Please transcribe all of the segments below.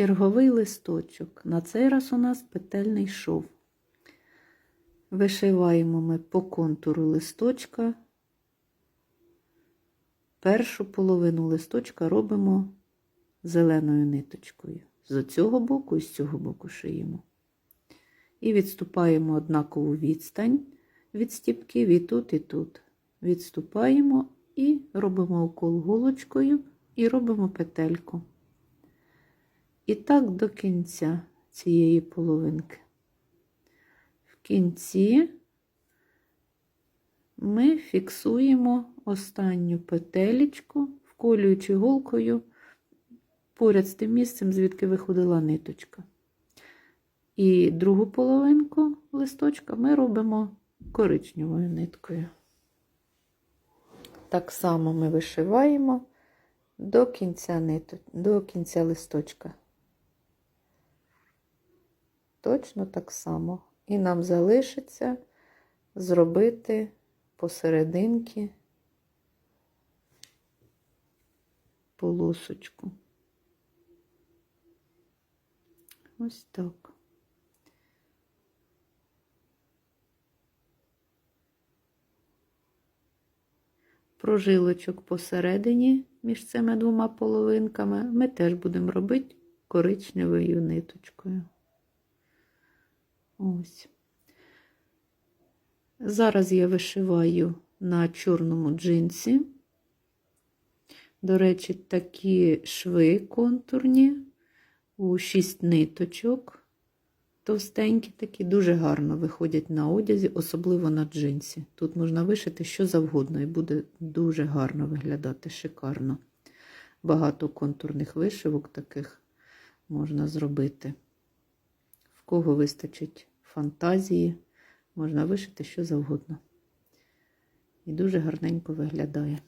Черговий листочок. На цей раз у нас петельний шов. Вишиваємо ми по контуру листочка. Першу половину листочка робимо зеленою ниточкою. З цього боку і з цього боку шиємо. І відступаємо однакову відстань від стіпків і тут, і тут. Відступаємо і робимо укол голочкою і робимо петельку. І так до кінця цієї половинки. В кінці ми фіксуємо останню петелечку, вколюючи голкою поряд з тим місцем, звідки виходила ниточка. І другу половинку листочка ми робимо коричневою ниткою. Так само ми вишиваємо до кінця ниту, до кінця листочка. Точно так само. І нам залишиться зробити посерединки полосочку. Ось так. Прожилочок посередині між цими двома половинками ми теж будемо робити коричневою ниточкою. Ось. Зараз я вишиваю на чорному джинсі. До речі, такі шви контурні у 6 ниточок. Товстенькі такі, дуже гарно виходять на одязі, особливо на джинсі. Тут можна вишити що завгодно, і буде дуже гарно виглядати, шикарно. Багато контурних вишивок таких можна зробити. В кого вистачить фантазії, можна вишити що завгодно. І дуже гарненько виглядає.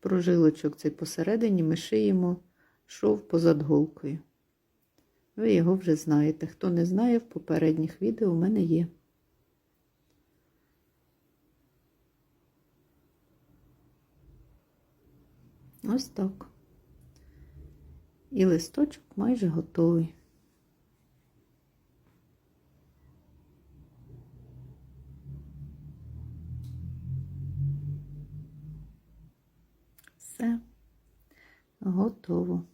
Прожилочок цей посередині ми шиємо шов позад голкою. Ви його вже знаєте. Хто не знає, в попередніх відео у мене є. Ось так. І листочок майже готовий. Все готово.